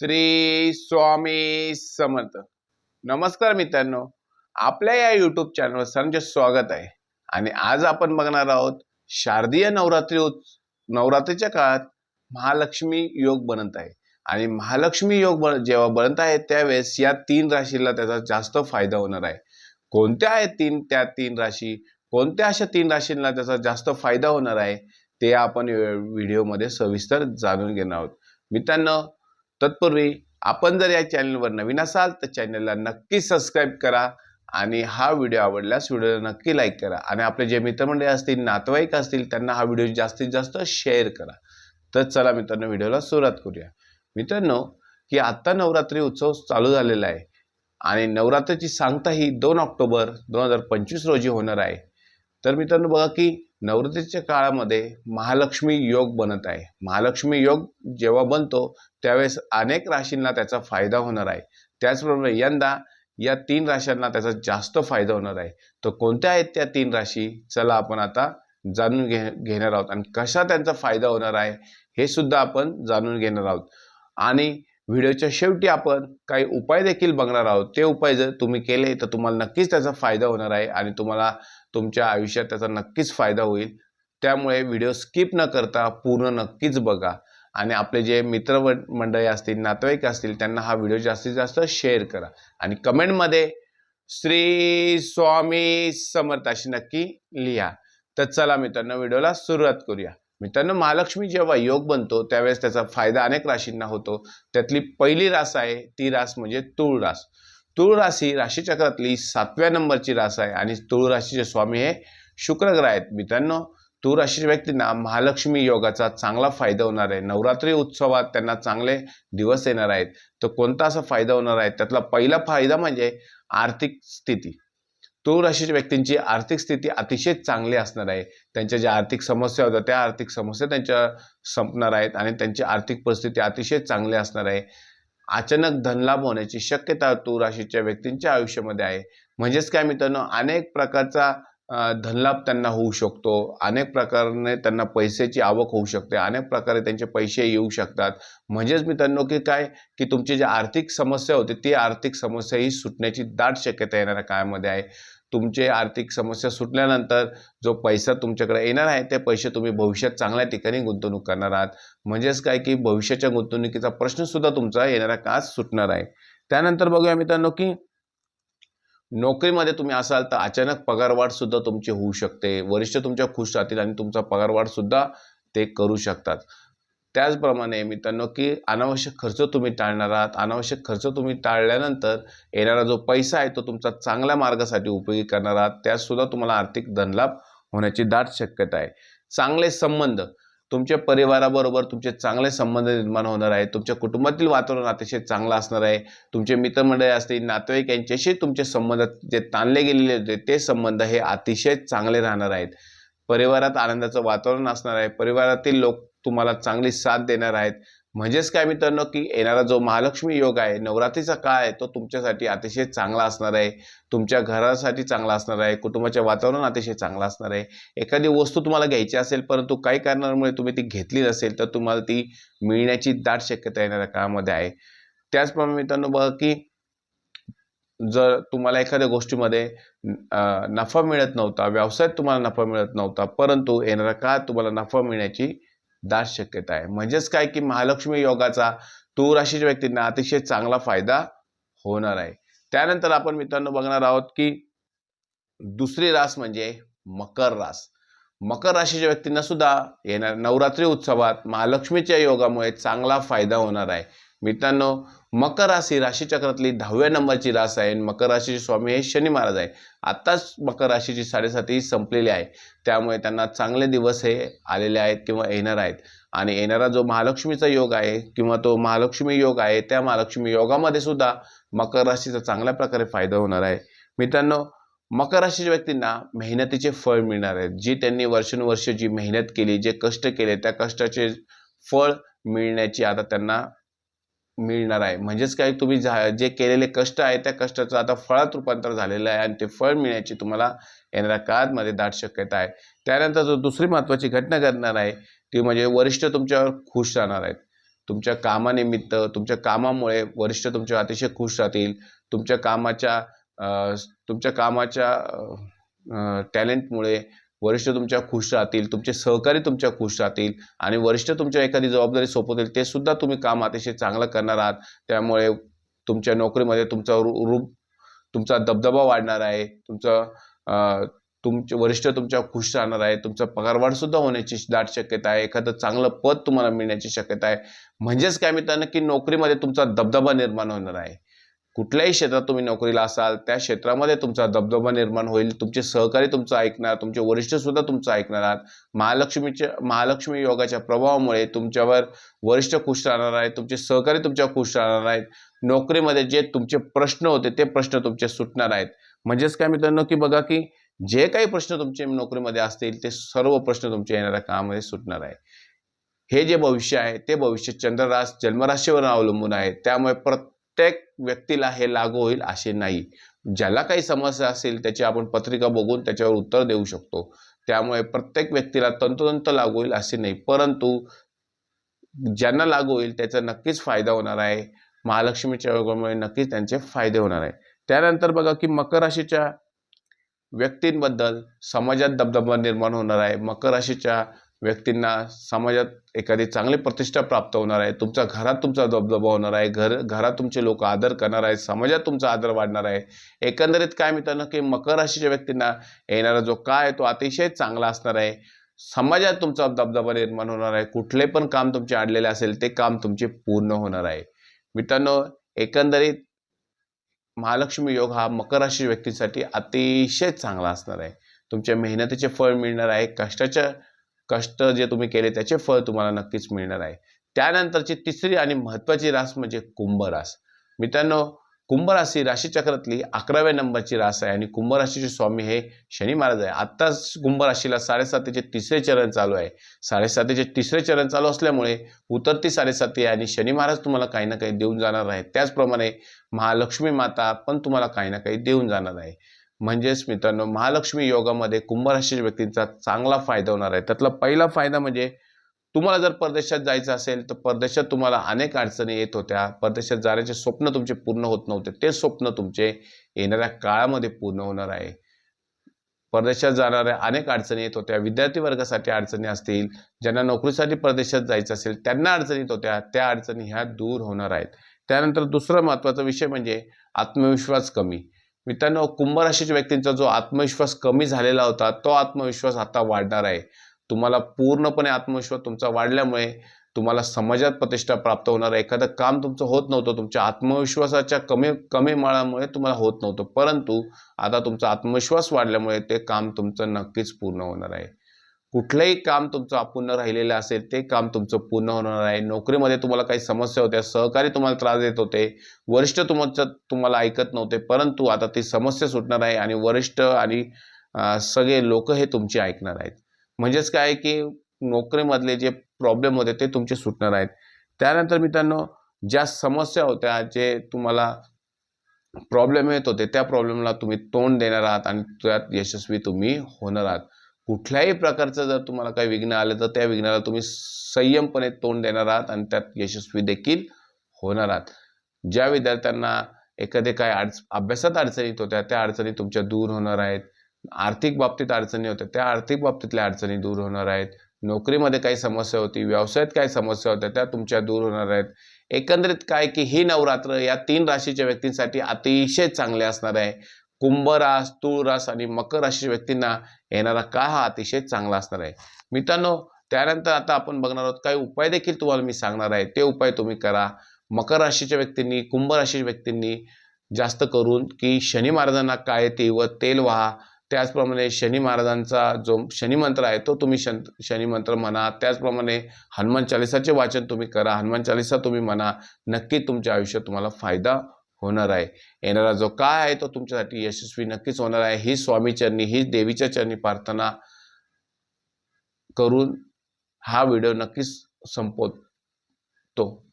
श्री स्वामी समर्थ. नमस्कार मित्रांनो. आपल्या या युट्यूब चॅनलवर सर्वांचे स्वागत आहे. आणि आज आपण बघणार आहोत शारदीय नवरात्री नवरात्रीच्या काळात महालक्ष्मी योग बनत आहे. आणि महालक्ष्मी योग बन जेव्हा बनत आहे त्यावेळेस या तीन राशीला त्याचा जास्त फायदा होणार आहे. कोणत्या आहेत तीन त्या तीन राशी? कोणत्या अशा तीन राशींना त्याचा जास्त फायदा होणार आहे? ते आपण व्हिडिओमध्ये सविस्तर जाणून घेणार आहोत. मित्रांनो तत्पूर्वी आपण जर या चॅनलवर नवीन असाल तर चॅनलला नक्की सबस्क्राईब करा आणि हा व्हिडिओ आवडल्यास व्हिडिओला नक्की लाईक करा. आणि आपले जे मित्रमंडळी असतील नातेवाईक असतील त्यांना हा व्हिडिओ जास्तीत जास्त शेअर करा. तर चला मित्रांनो व्हिडिओला सुरुवात करूया. मित्रांनो की आत्ता नवरात्री उत्सव चालू झालेला आहे. आणि नवरात्रीची सांगता ही दोन ऑक्टोबर दोन हजार पंचवीस रोजी होणार आहे. तर मित्रांनो बघा की नवरात्रीच्या काळामध्ये महालक्ष्मी योग बनत आहे. महालक्ष्मी योग जेव्हा बनतो त्यावेळेस अनेक राशींना त्याचा फायदा होणार आहे. त्याचप्रमाणे यंदा या तीन राशांना त्याचा जास्त फायदा होणार आहे. तर कोणत्या आहेत त्या तीन राशी? चला आपण आता जाणून घे घेणार आहोत. आणि कशा त्यांचा फायदा होणार आहे हे सुद्धा आपण जाणून घेणार आहोत. आणि व्हिडिओच्या शेवटी आपण काही उपाय देखील बघणार आहोत. ते उपाय जर तुम्ही केले तर तुम्हाला नक्कीच त्याचा फायदा होणार आहे आणि तुम्हाला तुमच्या आयुष्यात त्याचा नक्कीच फायदा होईल. त्यामुळे व्हिडिओ स्किप न करता पूर्ण नक्कीच बघा. आणि आपले जे मित्र मंडळी असतील नातेवाईक असतील त्यांना हा व्हिडिओ जास्तीत जास्त शेअर करा. आणि कमेंटमध्ये श्री स्वामी समर्थ अशी नक्की लिहा. तर चला मित्रांनो व्हिडिओला सुरुवात करूया. मित्रांनो महालक्ष्मी जेव्हा योग बनतो त्यावेळेस त्याचा फायदा अनेक राशींना होतो. त्यातली पहिली रास आहे ती रास म्हणजे तुळ रास. तुळ रास ही राशीचक्रातली सातव्या नंबरची रास आहे आणि तुळ राशीचे स्वामी हे शुक्र ग्रह आहेत. मित्रांनो तूळ राशीच्या व्यक्तींना महालक्ष्मी योगाचा चांगला फायदा होणार आहे. नवरात्री उत्सवात त्यांना चांगले दिवस येणार आहेत. तर कोणता असा फायदा होणार आहे? त्यातला पहिला फायदा म्हणजे आर्थिक स्थिती. तूळ राशीच्या व्यक्तींची आर्थिक स्थिती अतिशय चांगली असणार आहे. त्यांच्या ज्या आर्थिक समस्या होत्या त्या आर्थिक समस्या त्यांच्या संपणार आहेत आणि त्यांची आर्थिक परिस्थिती अतिशय चांगली असणार आहे. अचानक धनलाभ होण्याची शक्यता तूळ राशीच्या व्यक्तींच्या आयुष्यामध्ये आहे. म्हणजेच काय मित्रांनो अनेक प्रकारचा धनलाभ त्यांना होऊ शकतो. अनेक प्रकाराने त्यांना पैशाची आवक होऊ शकते. अनेक प्रकारे त्यांचे पैसे येऊ शकतात. म्हणजेच मित्रांनो की काय? की तुमची जी आर्थिक समस्या होती ती आर्थिक समस्या ही सुटण्याची दाट शक्यता येणाऱ्या काळामध्ये आहे. तुमचे आर्थिक समस्या सुटल्यानंतर जो पैसा तुमच्याकडे येणार आहे ते पैसे तुम्ही भविष्यात चांगल्या ठिकाणी गुंतवणूक करणार आहात. म्हणजेच काय? की भविष्याच्या गुंतवणुकीचा प्रश्नसुद्धा तुमचा येणाऱ्या काळात सुटणार आहे. त्यानंतर बघूया मित्रांनो की नोकरीमध्ये तुम्ही असाल तर अचानक पगारवाढसुद्धा तुमची होऊ शकते. वरिष्ठ तुमच्या खुश राहतील आणि तुमचा पगारवाढसुद्धा ते करू शकतात. त्याचप्रमाणे मित्रांनो की अनावश्यक खर्च तुम्ही टाळणार आहात. अनावश्यक खर्च तुम्ही टाळल्यानंतर येणारा जो पैसा आहे तो तुमचा चांगल्या मार्गासाठी उपयोगी करणार आहात. त्यातसुद्धा तुम्हाला आर्थिक धनलाभ होण्याची दाट शक्यता आहे. चांगले संबंध तुमच्या परिवाराबरोबर तुमचे चांगले संबंध निर्माण होणार आहे तुमच्या कुटुंबातील वातावरण अतिशय चांगलं असणार आहे. तुमचे मित्रमंडळी असतील नातेवाईक यांच्याशी तुमचे संबंध जे ताणले गेलेले होते ते संबंध हे अतिशय चांगले राहणार आहेत. परिवारात आनंदाचं वातावरण असणार आहे. परिवारातील लोक तुम्हाला चांगली साथ देणार आहेत. म्हणजेच काय मित्रांनो की येणारा जो महालक्ष्मी योग आहे नवरात्रीचा काळ आहे तो तुमच्यासाठी अतिशय चांगला असणार आहे. तुमच्या घरासाठी चांगला असणार आहे. कुटुंबाच्या वातावरण अतिशय चांगलं असणार आहे. एखादी वस्तू तुम्हाला घ्यायची असेल परंतु काही कारणामुळे तुम्ही ती घेतली नसेल तर तुम्हाला ती मिळण्याची दाट शक्यता येणाऱ्या काळामध्ये आहे. त्याचप्रमाणे मित्रांनो बघा की जर तुम्हाला एखाद्या गोष्टीमध्ये नफा मिळत नव्हता व्यवसायात तुम्हाला नफा मिळत नव्हता परंतु येणाऱ्या काळात तुम्हाला नफा मिळण्याची दाट शक्यता आहे. म्हणजेच काय की महालक्ष्मी योगाचा तूळ राशीच्या व्यक्तींना अतिशय चांगला फायदा होणार आहे. त्यानंतर आपण मित्रांनो बघणार आहोत की दुसरी रास म्हणजे मकर रास. मकर राशीच्या व्यक्तींना सुद्धा येणार नवरात्री उत्सवात महालक्ष्मीच्या योगामुळे चांगला फायदा होणार आहे. मित्रांनो मकर राशी राशीचक्रातली दहाव्या नंबरची रास आहे आणि मकर राशीचे स्वामी हे शनी महाराज आहे. आत्ताच मकर राशीची साडेसाती संपलेली आहे. त्यामुळे त्यांना चांगले दिवस हे आलेले आहेत किंवा येणार आहेत. आणि येणारा जो महालक्ष्मीचा योग आहे किंवा तो महालक्ष्मी योग आहे त्या महालक्ष्मी योगामध्ये सुद्धा मकर राशीचा चांगल्या प्रकारे फायदा होणार आहे. मित्रांनो मकर राशीच्या व्यक्तींना मेहनतीचे फळ मिळणार आहे. जी त्यांनी वर्षानुवर्ष जी मेहनत केली जे कष्ट केले त्या कष्टाचे फळ मिळण्याची आता त्यांना मिळणार आहे. म्हणजेच काय तुम्ही झा जे केलेले कष्ट आहे त्या कष्टाचं आता फळात रूपांतर झालेलं आहे आणि ते फळ मिळण्याची तुम्हाला येणाऱ्या काळामध्ये दाट शक्यता आहे. त्यानंतर जो दुसरी महत्त्वाची घटना घडणार आहे ती म्हणजे वरिष्ठ तुमच्यावर खुश राहणार आहेत. तुमच्या कामानिमित्त तुमच्या कामामुळे वरिष्ठ तुमच्या अतिशय खुश राहतील. तुमच्या कामाच्या तुमच्या कामाच्या टॅलेंटमुळे वरिष्ठ तुमच्या खुश राहतील तुमचे सहकारी तुमच्या खुश राहतील आणि वरिष्ठ तुमच्या एखादी जबाबदारी सोपवतील ते सुद्धा तुम्ही काम अतिशय चांगलं करणार आहात. त्यामुळे तुमच्या नोकरीमध्ये तुमचा रूप तुमचा दबदबा वाढणार आहे तुमचं तुमचे वरिष्ठ तुमच्या खुश राहणार आहे तुमचा पगारवाढ सुद्धा होण्याची दाट शक्यता आहे एखादं चांगलं पद तुम्हाला मिळण्याची शक्यता आहे. म्हणजेच काय मित्रांनो की नोकरीमध्ये तुमचा दबदबा निर्माण होणार आहे. कुठल्याही क्षेत्रात तुम्ही नोकरीला असाल त्या क्षेत्रामध्ये तुमचा दबदबा निर्माण होईल तुमचे सहकारी तुमचं ऐकणार तुमचे वरिष्ठ सुद्धा तुमचं ऐकणार आहात. महालक्ष्मीच्या महालक्ष्मी योगाच्या प्रभावामुळे तुमच्यावर वरिष्ठ खुश राहणार आहेत तुमचे सहकारी तुमच्या खुश राहणार आहेत. नोकरीमध्ये जे तुमचे प्रश्न होते ते प्रश्न तुमचे सुटणार आहेत. म्हणजेच काय मित्रांनो की बघा की जे काही प्रश्न तुमचे नोकरीमध्ये असतील ते सर्व प्रश्न तुमच्या येणाऱ्या कामामध्ये सुटणार आहे. हे जे भविष्य आहे ते भविष्य चंद्ररास जन्मराशीवर अवलंबून आहे. त्यामुळे प्रत्येक प्रत्येक व्यक्तीला हे लागू होईल असे नाही. ज्याला काही समस्या असेल त्याची आपण पत्रिका बघून त्याच्यावर उत्तर देऊ शकतो. त्यामुळे प्रत्येक व्यक्तीला तंतोतंत लागू होईल असे नाही. परंतु ज्यांना लागू होईल त्याचा नक्कीच फायदा होणार आहे. महालक्ष्मीच्या योगामुळे नक्कीच त्यांचे फायदे होणार आहे. त्यानंतर बघा की मकर राशीच्या व्यक्तींबद्दल समाजात दबदबा निर्माण होणार आहे. मकर राशीच्या व्यक्तींना समाजात एखादी चांगली प्रतिष्ठा प्राप्त होणार आहे तुमच्या घरात तुमचा दबदबा होणार आहे घर घरात तुमचे लोक आदर करणार आहेत समाजात तुमचा आदर वाढणार आहे एकंदरीत काय मित्रांनो की मकर राशीच्या व्यक्तींना येणारा जो काय आहे तो अतिशय चांगला असणार आहे. समाजात तुमचा दबदबा निर्माण होणार आहे कुठले पण काम तुमचे आणलेले असेल ते काम तुमचे पूर्ण होणार आहे. मित्रांनो एकंदरीत महालक्ष्मी योग हा मकर राशी व्यक्तीसाठी अतिशय चांगला असणार आहे. तुमच्या मेहनतीचे फळ मिळणार आहे कष्टाच्या कष्ट जे तुम्ही केले त्याचे फळ तुम्हाला नक्कीच मिळणार आहे. त्यानंतरची तिसरी आणि महत्त्वाची रास म्हणजे कुंभ रास मित्रांनो कुंभ ही राशीचक्रातली अकराव्या नंबरची रास आहे आणि कुंभराशीचे स्वामी हे शनी महाराज आहे. आत्ताच कुंभराशीला साडेसातीचे तिसरे चरण चालू आहे. साडेसातीचे तिसरे चरण चालू असल्यामुळे उतरती साडेसाती आहे आणि शनी महाराज तुम्हाला काही ना काही देऊन जाणार आहे. त्याचप्रमाणे महालक्ष्मी माता पण तुम्हाला काही ना काही देऊन जाणार आहे. म्हणजेच मित्रांनो महालक्ष्मी योगामध्ये कुंभ राशीच्या व्यक्तींचा चांगला फायदा होणार आहे. त्यातला पहिला फायदा म्हणजे तुम्हाला जर परदेशात जायचं असेल तर परदेशात तुम्हाला अनेक अडचणी येत होत्या. परदेशात जाण्याचे स्वप्न तुमचे पूर्ण होत नव्हते. ते स्वप्न तुमचे येणाऱ्या काळामध्ये पूर्ण होणार आहे. परदेशात जाणाऱ्या अनेक अडचणी येत होत्या. विद्यार्थी वर्गासाठी अडचणी असतील ज्यांना नोकरीसाठी परदेशात जायचं असेल त्यांना अडचणी येत होत्या. त्या अडचणी ह्या दूर होणार आहेत. त्यानंतर दुसरा महत्त्वाचा विषय म्हणजे आत्मविश्वास कमी. मित्रांनो कुंभ राशीच्या व्यक्तींचा जो आत्मविश्वास कमी झालेला होता तो आत्मविश्वास आता वाढणार आहे. तुम्हाला पूर्णपणे आत्मविश्वास तुमचा वाढल्यामुळे तुम्हाला समाजात प्रतिष्ठा प्राप्त होणार आहे. एखादं काम तुमचं होत नव्हतं तुमच्या आत्मविश्वासाच्या कमी कमी माळामुळे तुम्हाला होत नव्हतं. परंतु आता तुमचा आत्मविश्वास वाढल्यामुळे ते काम तुमचं नक्कीच पूर्ण होणार आहे. कुठलंही काम तुमचं अपूर्ण राहिलेलं असेल ते काम तुमचं पूर्ण होणार आहे. नोकरीमध्ये तुम्हाला काही समस्या होत्या सहकारी तुम्हाला त्रास देत होते वरिष्ठ तुमचं तुम्हाला ऐकत नव्हते परंतु आता ती समस्या सुटणार आहे आणि वरिष्ठ आणि सगळे लोक हे तुमचे ऐकणार आहेत. म्हणजेच काय की नोकरीमधले जे प्रॉब्लेम होते ते तुमचे सुटणार आहेत. त्यानंतर मित्रांनो ज्या समस्या होत्या जे तुम्हाला प्रॉब्लेम येत होते त्या प्रॉब्लेमला तुम्ही तोंड देणार आहात आणि त्यात यशस्वी तुम्ही होणार आहात. कुठल्याही प्रकारचं जर तुम्हाला काही विघ्न आलं तर त्या विघ्नाला तुम्ही संयमपणे तोंड देणार आहात आणि त्यात यशस्वी देखील होणार आहात. ज्या विद्यार्थ्यांना एखादे काय अडच अभ्यासात अडचणी येत होत्या त्या अडचणी तुमच्या दूर होणार आहेत. आर्थिक बाबतीत अडचणी होत्या त्या आर्थिक बाबतीतल्या अडचणी दूर होणार आहेत. नोकरीमध्ये काही समस्या होती व्यवसायात काही समस्या होत्या त्या तुमच्या दूर होणार आहेत. एकंदरीत काय की ही नवरात्र या तीन राशीच्या व्यक्तींसाठी अतिशय चांगले असणार आहे. कुंभ रास रास आणि मकर राशीच्या व्यक्तींना येणारा काळ हा अतिशय चांगला असणार आहे. मित्रांनो त्यानंतर आता आपण बघणार आहोत काही उपाय देखील तुम्हाला मी सांगणार आहे. ते उपाय तुम्ही करा. मकर राशीच्या व्यक्तींनी कुंभ राशीच्या व्यक्तींनी जास्त करून की शनी महाराजांना काय ते व तेल व्हा. त्याचप्रमाणे शनी महाराजांचा जो शनी मंत्र आहे तो तुम्ही शन शनी मंत्र म्हणा. त्याचप्रमाणे हनुमान चालिसाचे वाचन तुम्ही करा. हनुमान चालिसा तुम्ही म्हणा. नक्की तुमच्या आयुष्यात तुम्हाला फायदा होणार आहे. येणारा जो काय आहे तो तुमच्यासाठी यशस्वी नक्कीच होणार आहे. ही स्वामी चरणी ही देवीच्या चरणी प्रार्थना करून हा व्हिडिओ नक्कीच संपवतो.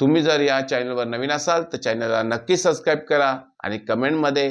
तुम्ही जर या चॅनलवर नवीन असाल तर चॅनलला नक्की सबस्क्राईब करा आणि कमेंटमध्ये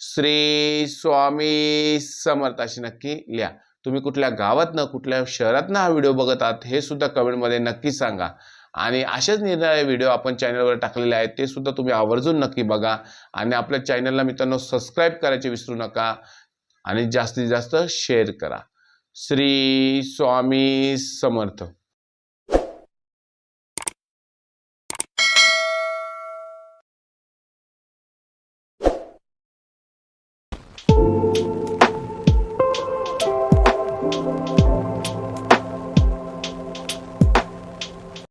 श्री स्वामी समर्थ अशी नक्की लिहा. तुम्ही कुठल्या गावातनं कुठल्या शहरातनं हा व्हिडिओ बघत आहात हे सुद्धा कमेंटमध्ये नक्की सांगा. आणि असेच निरनिराळे व्हिडिओ आपण चॅनलवर टाकलेले आहेत ते सुद्धा तुम्ही आवर्जून नक्की बघा. आणि आपल्या चॅनलला मित्रांनो सबस्क्राईब करायचे विसरू नका. आणि जास्तीत जास्त शेअर करा. श्री स्वामी समर्थ.